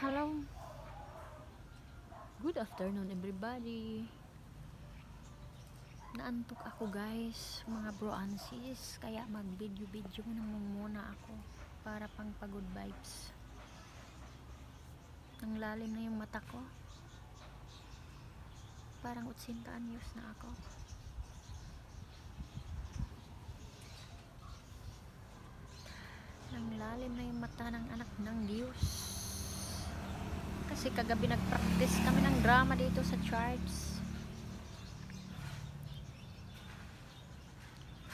Hello. Good afternoon everybody. Naantok ako guys, mga bro and sis. Kaya mag video video na muna ako para pang pagod vibes. Ang lalim na yung mata ko. Parang 80 anyos na ako. Ang lalim na yung mata ng anak ng Diyos. Kasi kagabi nag-practice kami ng drama dito sa church.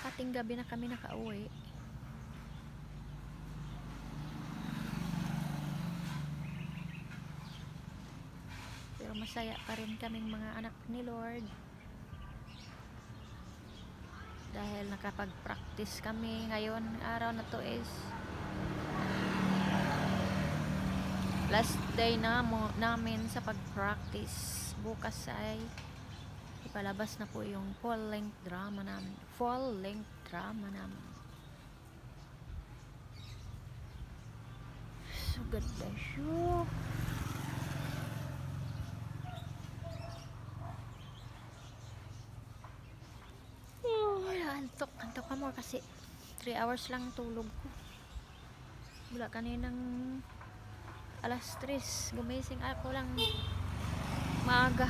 Hating gabi na kami nakauwi. Pero masaya pa rin kaming mga anak ni Lord. Dahil nakapag-practice kami ngayon, araw na to is last day na mo, namin sa pag-practice. Bukas ay ipalabas na po yung full length drama namin. Full length drama namin. So, you. Oh, antok. Antok ka mo kasi 3 hours lang tulog ko. Wala kaninang alas 3. Gumising ako lang maaga.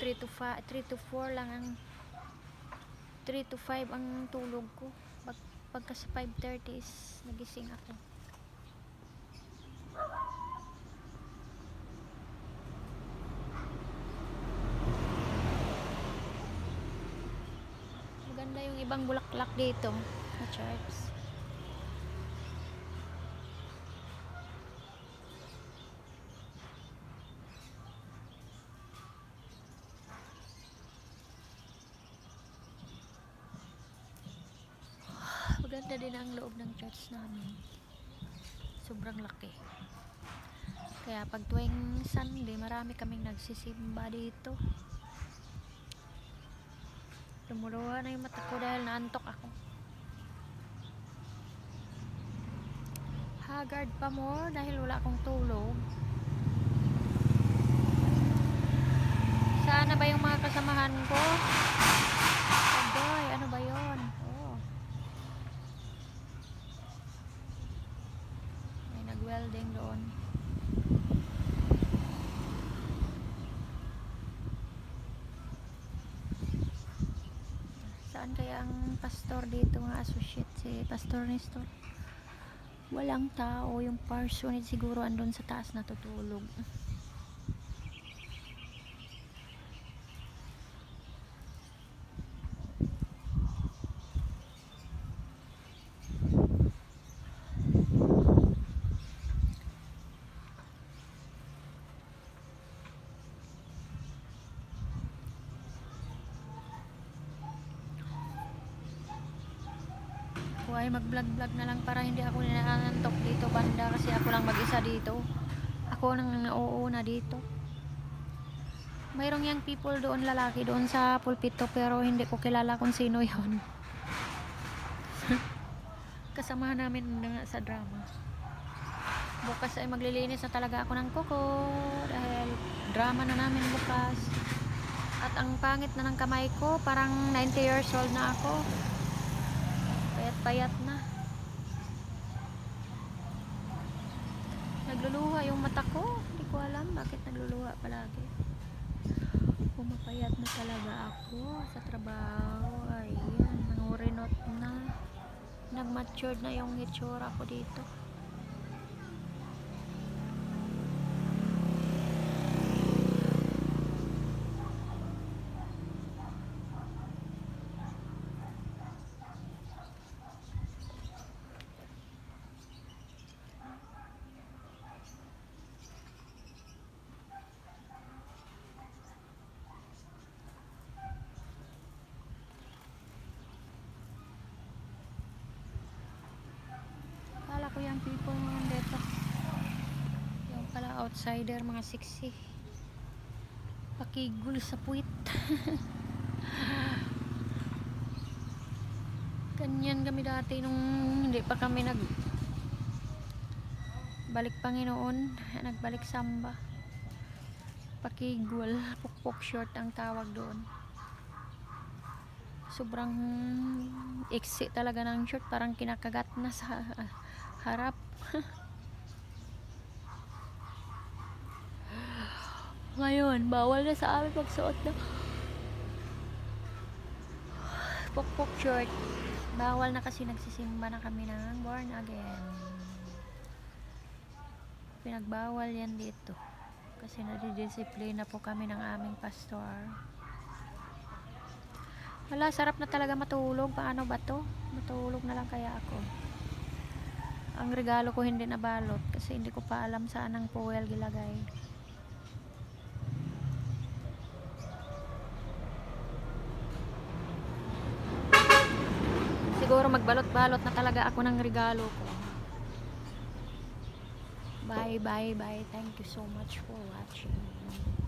3 to 5, 3 to 4 lang ang 3 to 5 ang tulog ko. Pag, pagka sa 5.30 is nagising ako. Maganda yung ibang bulaklak dito sa church. Maganda din ang loob ng church namin. Sobrang laki. Kaya pag tuwing Sunday, marami kaming nagsisimba dito. Lumuluha na yung mata ko dahil naantok ako. Haggard pa more dahil wala akong tulog. Sana ba yung mga kasamahan ko? Agoy, ano ba yon? Oh. May nag-welding doon. Saan kaya ang pastor dito mga associate si Pastor Nestor? Walang tao. Yung personage siguro andun sa taas natutulog. Ay mag-vlog-vlog na lang para hindi ako ninaantok dito banda kasi ako lang mag-isa dito. Ako nang nauuna dito. Mayroong yung people doon lalaki doon sa pulpito pero hindi ko kilala kung sino yon. Kasama namin na sa drama. Bukas ay maglilinis na talaga ako ng kuko dahil drama na namin bukas. At ang pangit na ng kamay ko, parang 90 years old na ako. Payat-payat na. Nagluluha yung mata ko. Hindi ko alam bakit nagluluha palagi. Pumapayat na talaga ako sa trabaho. Ayan, nangurinot na. Nag-matured na yung itsura ko dito. Yung people ngayon dito. Yung pala outsider, mga sexy. Pakigul sa puwit. Ganyan kami dati nung hindi pa kami nag balik Panginoon, nagbalik samba. Pakigwal, pukpok short ang tawag doon. Sobrang iksi talaga ng short, parang kinakagat na sa harap. Ngayon, bawal na sa amin pagsuot ng pukpok short. Bawal na kasi nagsisimba na kami ng born again. Pinagbawal yan dito. Kasi nadidisiplina po kami ng aming pastor. Wala, sarap na talaga matulog. Paano ba to? Matulog na lang kaya ako. Ang regalo ko hindi nabalot kasi hindi ko pa alam saan ang fuel gilagay. Siguro magbalot-balot na talaga ako ng regalo ko. Bye, bye, bye. Thank you so much for watching.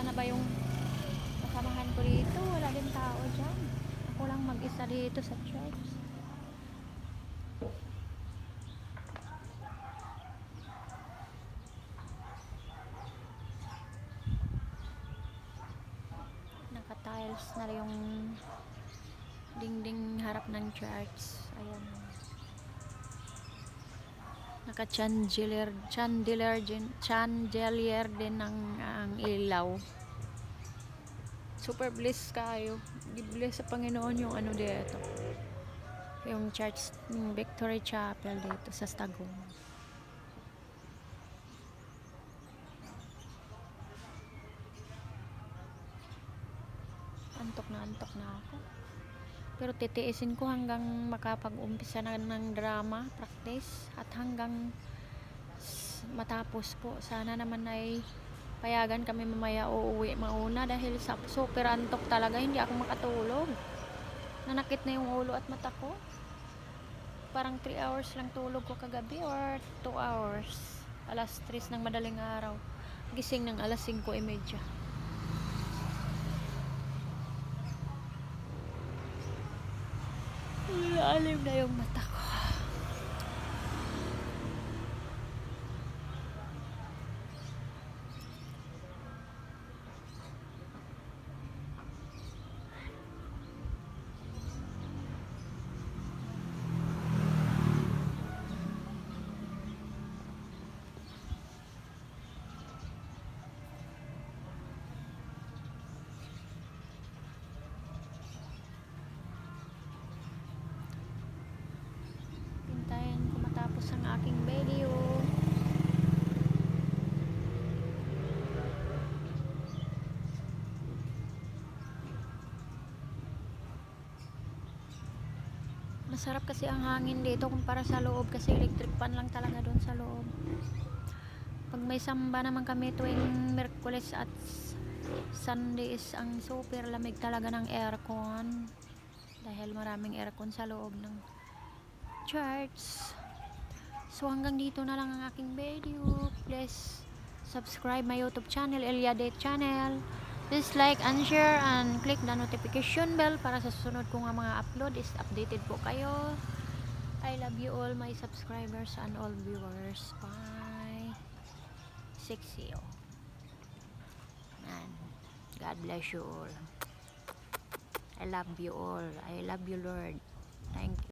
Saan ba yung kasamahan ko dito? Wala din tao dyan. Ako lang mag-isa dito sa church. Naka-tiles na yung dingding harap ng church. Ayan. Naka-chandelier, chandelier, din- chandelier din ng ang ilaw. Super bliss kayo. Gibless sa Panginoon yung ano dito. Yung church, yung Victory Chapel dito sa Stagong. Antok na antok na ako. Pero titiisin ko hanggang makapag-umpisa na ng drama, practice, at hanggang matapos po. Sana naman ay payagan kami mamaya uuwi mauna dahil sa super antok talaga, hindi ako makatulog. Nanakit na yung ulo at mata ko. Parang 3 hours lang tulog ko kagabi or 2 hours. Alas 3 ng madaling araw. Gising ng alas 5.30. Alim na yung mata Masarap kasi ang hangin dito kumpara sa loob kasi electric fan lang talaga doon sa loob. Pag may samba naman kami tuwing Merkules at Sundays ang super lamig talaga ng aircon dahil maraming aircon sa loob ng church. So hanggang dito na lang ang aking video. Please subscribe my YouTube channel, Eliade channel. Please like and share and click the notification bell para sa susunod kong mga upload is updated po kayo. I love you all my subscribers and all viewers. Bye. Sexy oh. Man. God bless you all. I love you all. I love you Lord. Thank you.